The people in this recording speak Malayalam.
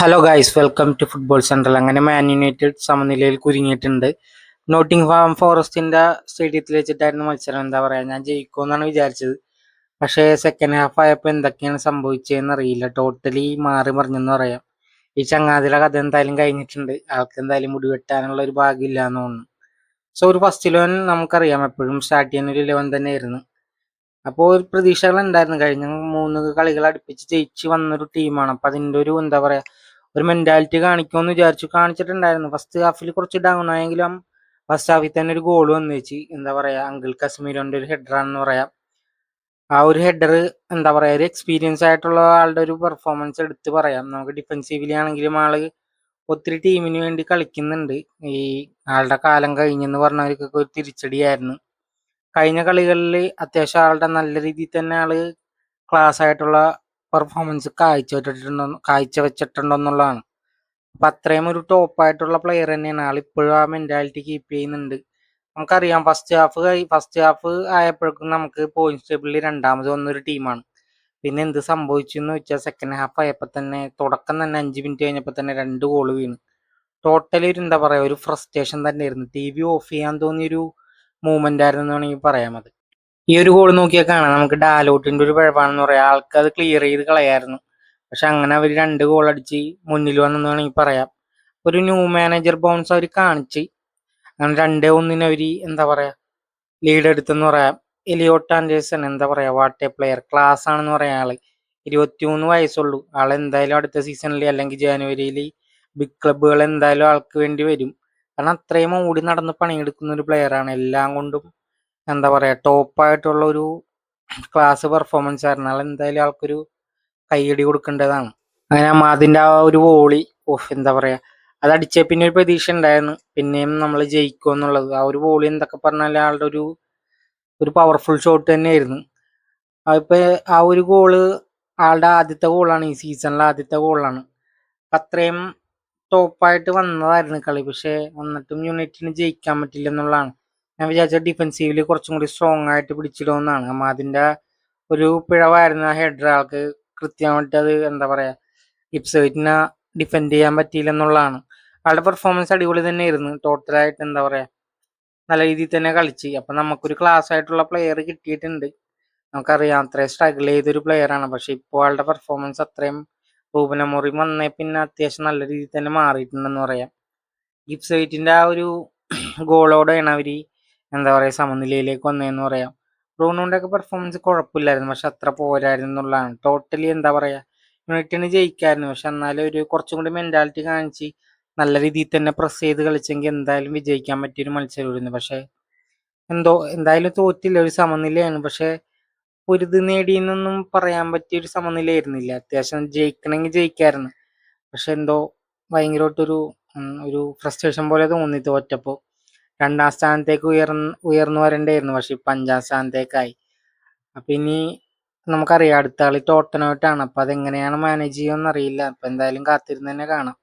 Hello guys welcome to football central അങ്ങനെ മാൻ യുണൈറ്റഡ് സമനിലയിൽ കുരുങ്ങിയിട്ടുണ്ട്. നോട്ടിംഗ് ഫാം ഫോറസ്റ്റിന്റെ സ്റ്റേഡിയത്തിൽ വെച്ചിട്ടായിരുന്നു മത്സരം. എന്താ പറയുക ഞാൻ ജയിക്കുമെന്നാണ് വിചാരിച്ചത്. പക്ഷേ സെക്കൻഡ് ഹാഫ് ആയപ്പോൾ എന്തൊക്കെയാണ് സംഭവിച്ചതെന്ന് അറിയില്ല. ടോട്ടലി മാറി മറിഞ്ഞെന്ന് പറയാം. ഈ ചങ്ങാതിയുടെ കഥ എന്തായാലും കഴിഞ്ഞിട്ടുണ്ട്. ആൾക്ക് എന്തായാലും മുടിവെട്ടാനുള്ള ഒരു ഭാഗ്യമില്ല എന്ന് തോന്നുന്നു. സോ ഒരു ഫസ്റ്റ് ഇലവൻ നമുക്കറിയാം. എപ്പോഴും സ്റ്റാർട്ട് ചെയ്യുന്ന ഒരു ഇലവൻ തന്നെയായിരുന്നു. അപ്പോൾ ഒരു പ്രതീക്ഷകൾ ഉണ്ടായിരുന്നു. കഴിഞ്ഞ മൂന്ന് കളികൾ അടുപ്പിച്ച് ജയിച്ച് വന്നൊരു ടീമാണ് അപ്പം അതിന്റെ ഒരു എന്താ പറയാ ഒരു മെന്റാലിറ്റി കാണിക്കുമെന്ന് വിചാരിച്ചു കാണിച്ചിട്ടുണ്ടായിരുന്നു. ഫസ്റ്റ് ഹാഫിൽ കുറച്ച് ഡൗൺ ആയെങ്കിലും ഫസ്റ്റ് ഹാഫിൽ തന്നെ ഒരു ഗോൾ വന്നു വെച്ച് എന്താ പറയാ അങ്കിൾ കശ്മീരോന്റെ ഒരു ഹെഡറാണെന്ന് പറയാം. ആ ഒരു ഹെഡർ എന്താ പറയാ ഒരു എക്സ്പീരിയൻസ് ആയിട്ടുള്ള ആളുടെ ഒരു പെർഫോമൻസ് എടുത്ത് പറയാം. നമുക്ക് ഡിഫെൻസീവിലി ആണെങ്കിലും ആൾ ഒത്തിരി ടീമിന് വേണ്ടി കളിക്കുന്നുണ്ട്. ഈ ആളുടെ കാലം കഴിഞ്ഞെന്ന് പറഞ്ഞവർക്കൊക്കെ ഒരു തിരിച്ചടിയായിരുന്നു. കഴിഞ്ഞ കളികളിൽ അത്യാവശ്യം ആളുടെ നല്ല രീതിയിൽ തന്നെ ആൾ ക്ലാസ് ആയിട്ടുള്ള പെർഫോമൻസ് കാഴ്ചവെച്ചിട്ടുണ്ടോ കാഴ്ചവെച്ചിട്ടുണ്ടെന്നുള്ളതാണ്. അപ്പം അത്രയും ഒരു ടോപ്പ് ആയിട്ടുള്ള പ്ലെയർ തന്നെയാണ്. ആളിപ്പോഴും ആ മെന്റാലിറ്റി കീപ്പ് ചെയ്യുന്നുണ്ട്. നമുക്കറിയാം ഫസ്റ്റ് ഹാഫ് ഫസ്റ്റ് ഹാഫ് ആയപ്പോഴേക്കും നമുക്ക് പോയിന്റ് ടേബിളിൽ രണ്ടാമത് വന്നൊരു ടീമാണ് പിന്നെ എന്ത് സംഭവിച്ചു എന്ന് വെച്ചാൽ സെക്കൻഡ് ഹാഫ് ആയപ്പോൾ തന്നെ തുടക്കം തന്നെ അഞ്ച് മിനിറ്റ് കഴിഞ്ഞപ്പോൾ തന്നെ രണ്ട് ഗോൾ വീണു. ടോട്ടലി ഒരു എന്താ പറയുക ഒരു ഫ്രസ്ട്രേഷൻ തന്നെയായിരുന്നു. ടി വി ഓഫ് ചെയ്യാൻ തോന്നിയൊരു മൂവ്മെന്റ് ആയിരുന്നു വേണമെങ്കിൽ പറയാം അത്. ഈ ഒരു ഗോൾ നോക്കിയാൽ കാണാം. നമുക്ക് ഡാലോട്ടിന്റെ ഒരു പഴപ്പാണെന്ന് പറയാം. ആൾക്ക് അത് ക്ലിയർ ചെയ്ത് കളയായിരുന്നു. പക്ഷെ അങ്ങനെ അവർ രണ്ട് ഗോൾ അടിച്ച് മുന്നിൽ വന്നെന്ന് വേണമെങ്കിൽ പറയാം. ഒരു ന്യൂ മാനേജർ ബോൺസ് അവർ കാണിച്ച്. അങ്ങനെ രണ്ടേ ഒന്നിന് അവർ എന്താ പറയാ ലീഡ് എടുത്തെന്ന് പറയാം. എലിയോട്ട് എന്താ പറയാ വാട്ട് എ പ്ലെയർ ക്ലാസ് ആണെന്ന് പറയാം ആൾ. ഇരുപത്തിമൂന്ന് വയസ്സുള്ളൂ. ആൾ എന്തായാലും അടുത്ത സീസണിൽ അല്ലെങ്കിൽ ജനുവരിയിൽ ബിഗ് ക്ലബ്ബുകൾ എന്തായാലും ആൾക്ക് വേണ്ടി വരും. കാരണം അത്രയും ഓടി നടന്ന് പണിയെടുക്കുന്ന ഒരു പ്ലെയർ ആണ്. എല്ലാം കൊണ്ടും എന്താ പറയാ ടോപ്പ് ആയിട്ടുള്ള ഒരു ക്ലാസ് പെർഫോമൻസ് ആയിരുന്നു. അയാൾ എന്തായാലും ആൾക്കൊരു കൈയടി കൊടുക്കേണ്ടതാണ്. അങ്ങനെ അതിന്റെ ആ ഒരു വോളി ഓഫ് എന്താ പറയാ അത് അടിച്ച പിന്നെ ഒരു പ്രതീക്ഷ ഉണ്ടായിരുന്നു. പിന്നെയും നമ്മൾ ജയിക്കും എന്നുള്ളത്. ആ ഒരു വോളി എന്തൊക്കെ പറഞ്ഞാൽ ആളുടെ ഒരു ഒരു പവർഫുൾ ഷോട്ട് തന്നെയായിരുന്നു. അപ്പോൾ ആ ഒരു ഗോൾ ആളുടെ ആദ്യത്തെ ഗോളാണ് ഈ സീസണിലെ ആദ്യത്തെ ഗോളാണ് അത്രയും ടോപ്പായിട്ട് വന്നതായിരുന്നു കളി. പക്ഷേ എന്നിട്ടും യുണൈറ്റിന് ജയിക്കാൻ പറ്റില്ല എന്നുള്ളതാണ്. ഞാൻ വിചാരിച്ച ഡിഫെൻസീവിൽ കുറച്ചും കൂടി സ്ട്രോങ് ആയിട്ട് പിടിച്ചിടുമെന്നാണ്. അമ്മ അതിന്റെ ഒരു പിഴവായിരുന്നു ആ ഹെഡർ ആൾക്ക് കൃത്യമായിട്ട് അത് എന്താ പറയാ ഇപ്സൈറ്റിനെ ഡിഫെൻഡ് ചെയ്യാൻ പറ്റിയില്ല എന്നുള്ളതാണ് ആളുടെ പെർഫോമൻസ് അടിപൊളി തന്നെയായിരുന്നു. ടോട്ടലായിട്ട് എന്താ പറയാ നല്ല രീതിയിൽ തന്നെ കളിച്ച്. അപ്പൊ നമുക്കൊരു ക്ലാസ് ആയിട്ടുള്ള പ്ലെയർ കിട്ടിയിട്ടുണ്ട്. നമുക്കറിയാം അത്രയും സ്ട്രഗിൾ ചെയ്തൊരു പ്ലെയർ ആണ്. പക്ഷെ ഇപ്പോൾ ആളുടെ പെർഫോമൻസ് അത്രയും റൂപനമുറി വന്നേ പിന്നെ അത്യാവശ്യം നല്ല രീതിയിൽ തന്നെ മാറിയിട്ടുണ്ടെന്ന് പറയാം. ഗിപ്സൈറ്റിന്റെ ആ ഒരു ഗോളോടെയാണ് അവർ എന്താ പറയുക സമനിലയിലേക്ക് വന്നതെന്ന് പറയാം. ബ്രൂണോന്റെ ഒക്കെ പെർഫോമൻസ് കുഴപ്പമില്ലായിരുന്നു പക്ഷെ അത്ര പോരായിരുന്നു എന്നുള്ളതാണ്. ടോട്ടലി എന്താ പറയുക യുണൈറ്റഡിന് ജയിക്കായിരുന്നു. പക്ഷെ എന്നാലും ഒരു കുറച്ചും കൂടി മെന്റാലിറ്റി കാണിച്ച് നല്ല രീതിയിൽ തന്നെ പ്രസ് ചെയ്ത് കളിച്ചെങ്കിൽ എന്തായാലും വിജയിക്കാൻ പറ്റിയൊരു മത്സരമായിരുന്നു. പക്ഷേ എന്തോ എന്തായാലും തോറ്റില്ല. ഒരു സമനിലയാണ്. പക്ഷെ പൊരുത് നേടിയെന്നൊന്നും പറയാൻ പറ്റിയ ഒരു സമനിലയായിരുന്നില്ല. അത്യാവശ്യം ജയിക്കണമെങ്കിൽ ജയിക്കായിരുന്നു. പക്ഷെ എന്തോ ഭയങ്കരമായിട്ടൊരു ഒരു ഫ്രസ്ട്രേഷൻ പോലെ തോന്നി തോറ്റപ്പോ രണ്ടാം സ്ഥാനത്തേക്ക് ഉയർന്ന് ഉയർന്നു വരേണ്ടായിരുന്നു പക്ഷെ ഇപ്പൊ അഞ്ചാം സ്ഥാനത്തേക്കായി. അപ്പൊ ഇനി നമുക്കറിയാം അടുത്ത കളി ടോട്ടനോട്ടാണ് അപ്പൊ അതെങ്ങനെയാണ് മാനേജ് ചെയ്യുമെന്ന് അറിയില്ല. അപ്പൊ എന്തായാലും കാത്തിരുന്ന് തന്നെ കാണാം.